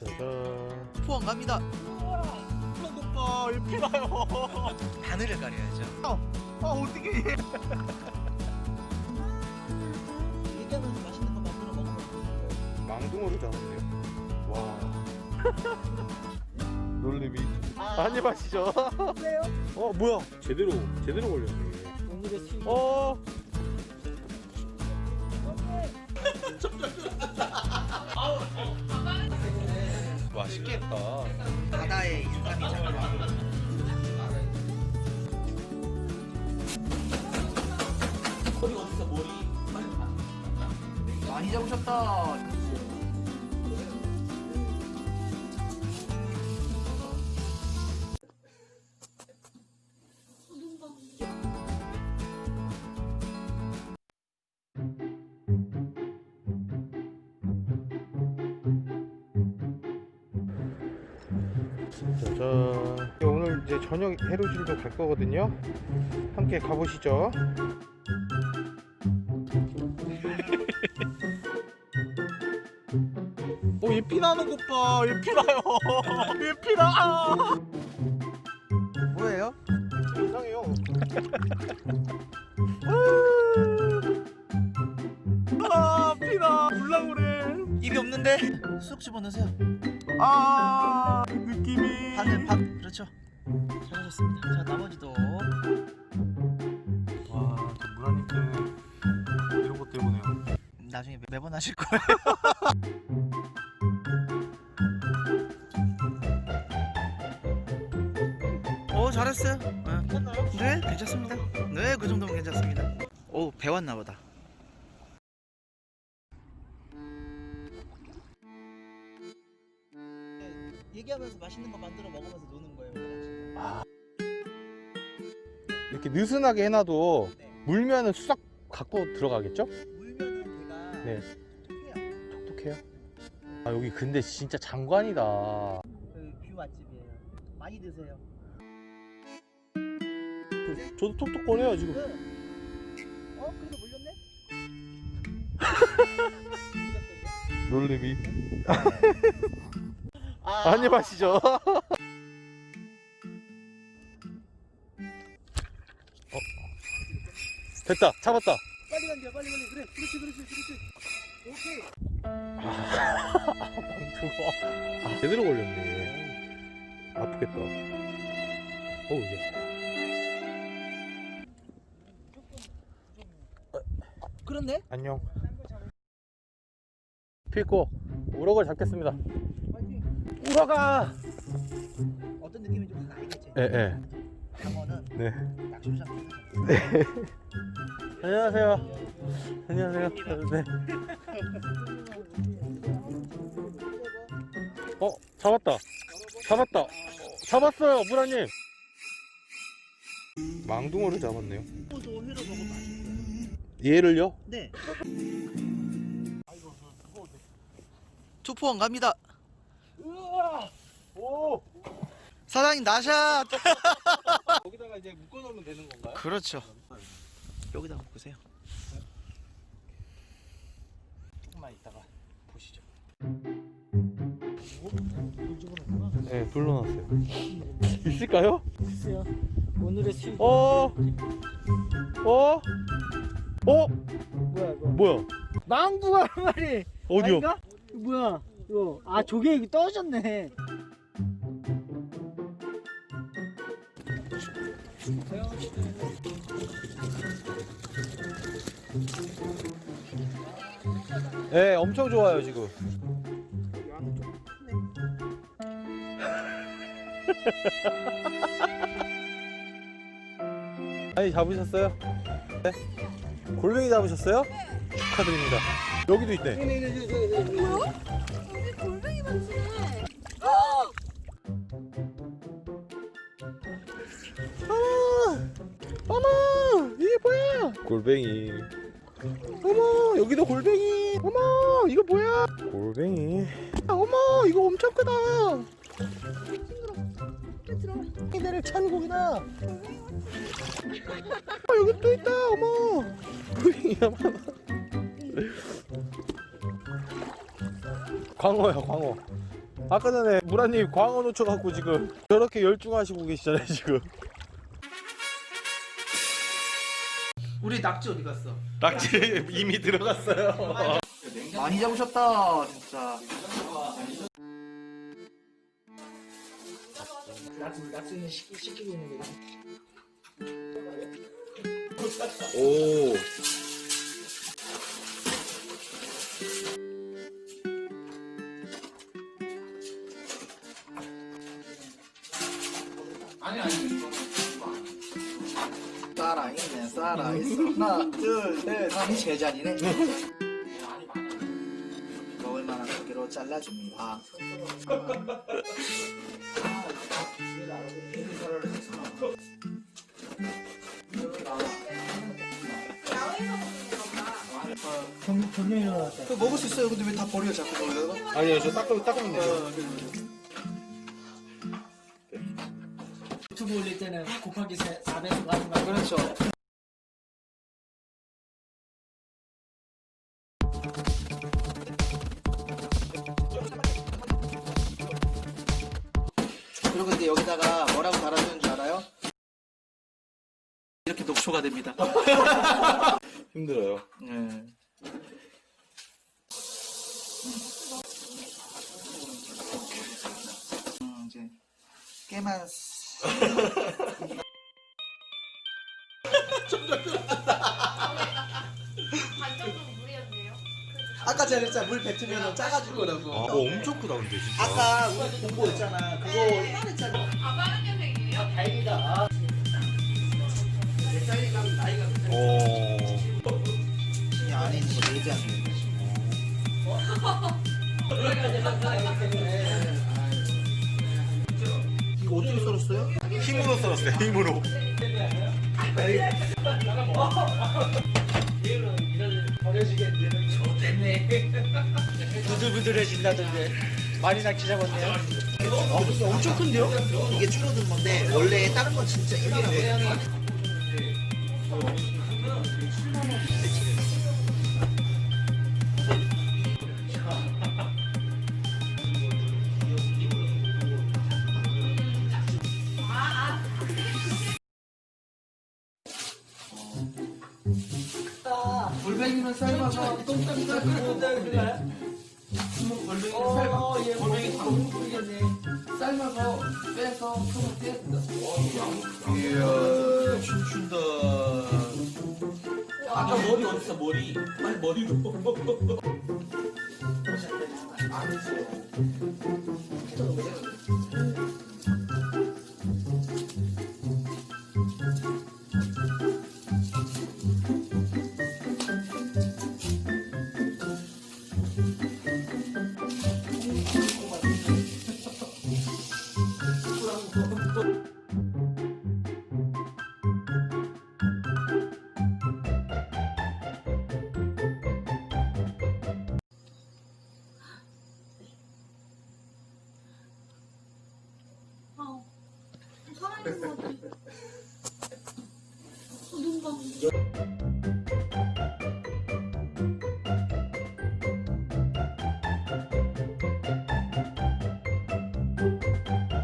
짜잔. 포항 갑니다. 오빠 이 피나요. 하늘을 가려야죠. 아 어떻게 해? 얘기하면서 맛있는 거 만들어 먹으면 망둥어를 잡았네요. 와. 놀림이. 한입 하시죠. 그래요? 어 뭐야? 제대로 제대로 걸렸네. 오늘의 수익. 어. 맛있겠다. 바다의 인삼이잖아. 머리 어디서 머리? 많이 잡으셨다. 짜잔. 오늘 이제 저녁 해루질도 갈 거거든요. 함께 가보시죠. 어 얘 피나는 것 봐. 얘 피나요. 얘 피나. 뭐예요? 이상해요. 입이 없는데 쑥 집어넣으세요. 아 느낌이. 바늘 밥 그렇죠. 잘하셨습니다. 자 나머지도 와, 저 무라님 때문에 이런 것 때문에요. 나중에 매- 매번 하실 거예요. 오 잘했어요. 네. 괜찮나요? 네 괜찮습니다. 네그 정도면 괜찮습니다. 오 배웠나 보다. 얘기하면서 맛있는 거 만들어 먹으면서 노는 거예요. 이렇게 느슨하게 해놔도 네. 물면은 수작 갖고 들어가겠죠? 물면은 걔가 네. 톡톡해요. 톡톡해요. 아 여기 근데 진짜 장관이다. 그뷰 맛집이에요. 많이 드세요. 저도 톡톡거려요 지금. 그, 어 그래도 물렸네? 놀림이. 아, 한입 하시죠. 어. 됐다. 잡았다. 빨리 간겨 빨리 빨리 그래 그렇지 그렇지 그렇지 오케이 좋아. 아, 제대로 걸렸네. 아프겠다. 어우, 예. 그렇네 안녕. 필고 우럭을 잡겠습니다. 우럭아. 어떤 느낌인지 다 알겠지? 예, 예. 방어는 네. 약초장 안녕하세요. 안녕하세요. 네. 어, 잡았다. 잡았다. 어, 잡았어요, 무라님. 망둥어를 잡았네요. 또도 회로 먹으면 맛있어요 얘를요? 네 투포원 갑니다 오! 사장님 나샷 거기다가 이제 묶어 놓으면 되는 건가요? 그렇죠 여기다 묶으세요 조금만 있다가 보시죠. 네, 불러놨어요. 있을까요? 글쎄요 오늘의 수익 어? 어? 어? 뭐야 이거 뭐야? 망둥어 한 마리 어디요? 아닌가? 이거 뭐야 이거 아 조개 이게 떨어졌네 네, 엄청 좋아요, 지금. 많이 잡으셨어요? 네? 골뱅이 잡으셨어요? 축하드립니다. 여기도 있네. 뭐야? 여기 골뱅이 맛이네. 어머, 이게 뭐야? 골뱅이. 어머, 여기도 골뱅이. 어머, 이거 뭐야? 골뱅이. 아, 어머, 이거 엄청 크다. 얘네를 찬 고기다. 아, 여기 또 있다. 어머. 광어야, 광어. 아까 전에 무라님 광어 놓쳐갖고 지금 저렇게 열중하시고 계시잖아요 지금 우리 낙지 어디 갔어? 낙지 이미 들어갔어요 많이 잡으셨다 진짜. 낙지 낙지는 시키 시키고 있는 게. 오 살아있네 살아있어. 하나 둘셋 남이 제자리네. 먹을 만한 크기로 잘라줍니다. 일어났다. 그 먹을 수 있어요. 근데 왜 다 버려 자꾸 버려? 아니요 저 닦으면 닦으면 되죠 유튜브 올릴 때는 곱하기 4배속 하지 말고. 그렇죠. 그리고 이제 여기다가 뭐라고 달아주는 줄 알아요? 이렇게 녹초가 됩니다. 힘들어요 네. 음, 이제 물이었네요. 아까 제가 그랬잖아 물 뱉으면 작아질 거라고. 아 엄청 크다 근데 진짜. 아까 우리 공부했잖아. 그거 해냈잖아. 아 빠른 년생이에요? 다행이다. 오이 안에 있는 거 얘기하는 이거 힘으로 썰었어요 힘으로 부들부들해진다던데. 많이 낙지 잡았네요. 아 엄청 큰데요? 이게 줄어든 건데 원래 다른 건 진짜 1이라고 골뱅이는 삶아서 똥땅 싸고 그래. 골뱅이는 삶아. 얘 골뱅이 다 모르겠네. 삶아서 빼서 손을 떼야 이야 춤춘다 아까 머리 어딨어 머리? 빨리 머리로. 된다. 아, 소동방